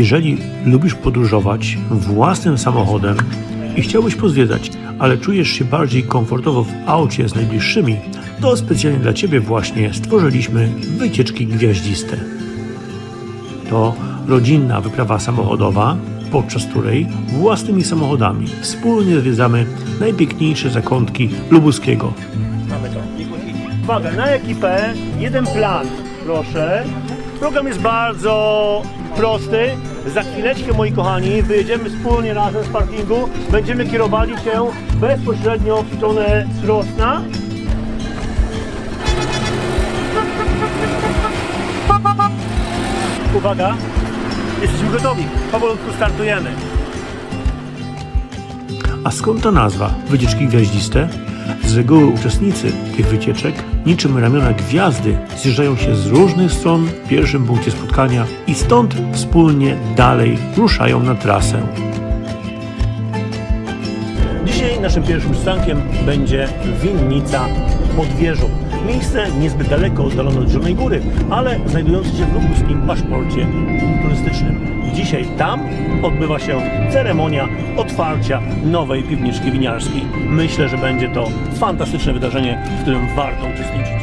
Jeżeli lubisz podróżować własnym samochodem i chciałbyś pozwiedzać, ale czujesz się bardziej komfortowo w aucie z najbliższymi, to specjalnie dla Ciebie właśnie stworzyliśmy wycieczki gwiaździste. To rodzinna wyprawa samochodowa, podczas której własnymi samochodami wspólnie zwiedzamy najpiękniejsze zakątki Lubuskiego. Mamy to. Uwaga, na ekipę jeden plan, proszę. Program jest bardzo prosty. Za chwileczkę, moi kochani, wyjedziemy wspólnie razem z parkingu. Będziemy kierowali się bezpośrednio w stronę Krosna. Uwaga, jesteśmy gotowi. Powolutku startujemy. A skąd ta nazwa? Wycieczki gwiaździste? Z reguły uczestnicy tych wycieczek, niczym ramiona gwiazdy, zjeżdżają się z różnych stron w pierwszym punkcie spotkania i stąd wspólnie dalej ruszają na trasę. Dzisiaj naszym pierwszym przystankiem będzie winnica pod wieżą. Miejsce niezbyt daleko oddalone od Zielonej Góry, ale znajdujące się w lubuskim paszporcie turystycznym. Dzisiaj tam odbywa się ceremonia otwarcia nowej piwniczki winiarskiej. Myślę, że będzie to fantastyczne wydarzenie, w którym warto uczestniczyć.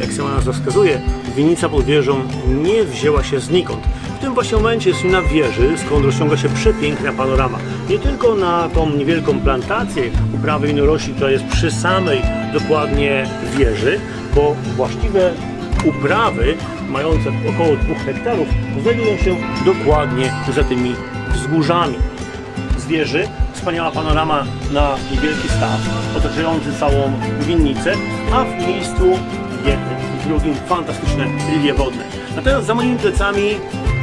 Jak sama nazwa wskazuje, winnica pod wieżą nie wzięła się znikąd. W tym właśnie momencie jest na wieży, skąd rozciąga się przepiękna panorama. Nie tylko na tą niewielką plantację uprawy winorośli, która jest przy samej dokładnie wieży, bo właściwe uprawy mające około 2 hektarów znajdują się dokładnie za tymi wzgórzami z wieży wspaniała panorama na niewielki staw otaczający całą winnicę, a w miejscu jednym i drugim fantastyczne lilie wodne. Natomiast za moimi plecami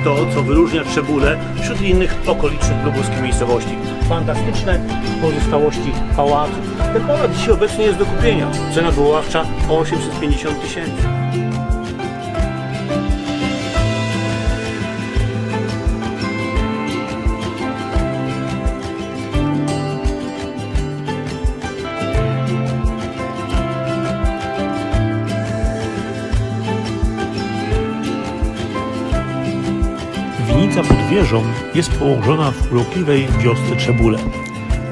to, co wyróżnia Trzebulę wśród innych okolicznych lubuskich miejscowości. Fantastyczne pozostałości pałacu. Ten pałac dzisiaj obecnie jest do kupienia. Cena wywoławcza 850 tysięcy. Winica pod wieżą jest położona w urokliwej wiosce Trzebule.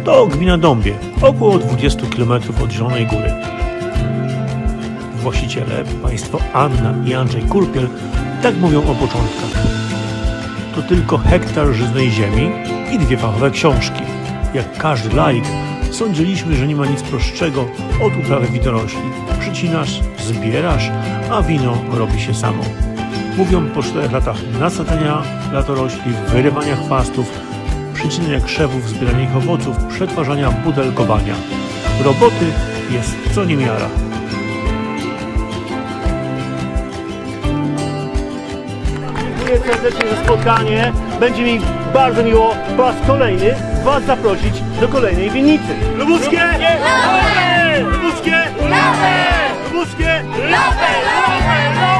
To gmina Dąbie, około 20 km od Zielonej Góry. Właściciele, państwo Anna i Andrzej Kurpiel, tak mówią o początkach. To tylko hektar żyznej ziemi i dwie fachowe książki. Jak każdy laik, sądziliśmy, że nie ma nic prostszego od uprawy winorośli. Przycinasz, zbierasz, a wino robi się samo. Mówią po 4 latach nasadzenia latorośli, wyrywaniach pastów, przycinania krzewów, zbierania ich owoców, przetwarzania, budelkowania. Roboty jest co niemiara. Dziękuję serdecznie za spotkanie. Będzie mi bardzo miło po raz kolejny Was zaprosić do kolejnej winnicy. Lubuskie! Lubuskie! Lubuskie! Lubuskie! Lubuskie! Lubuskie!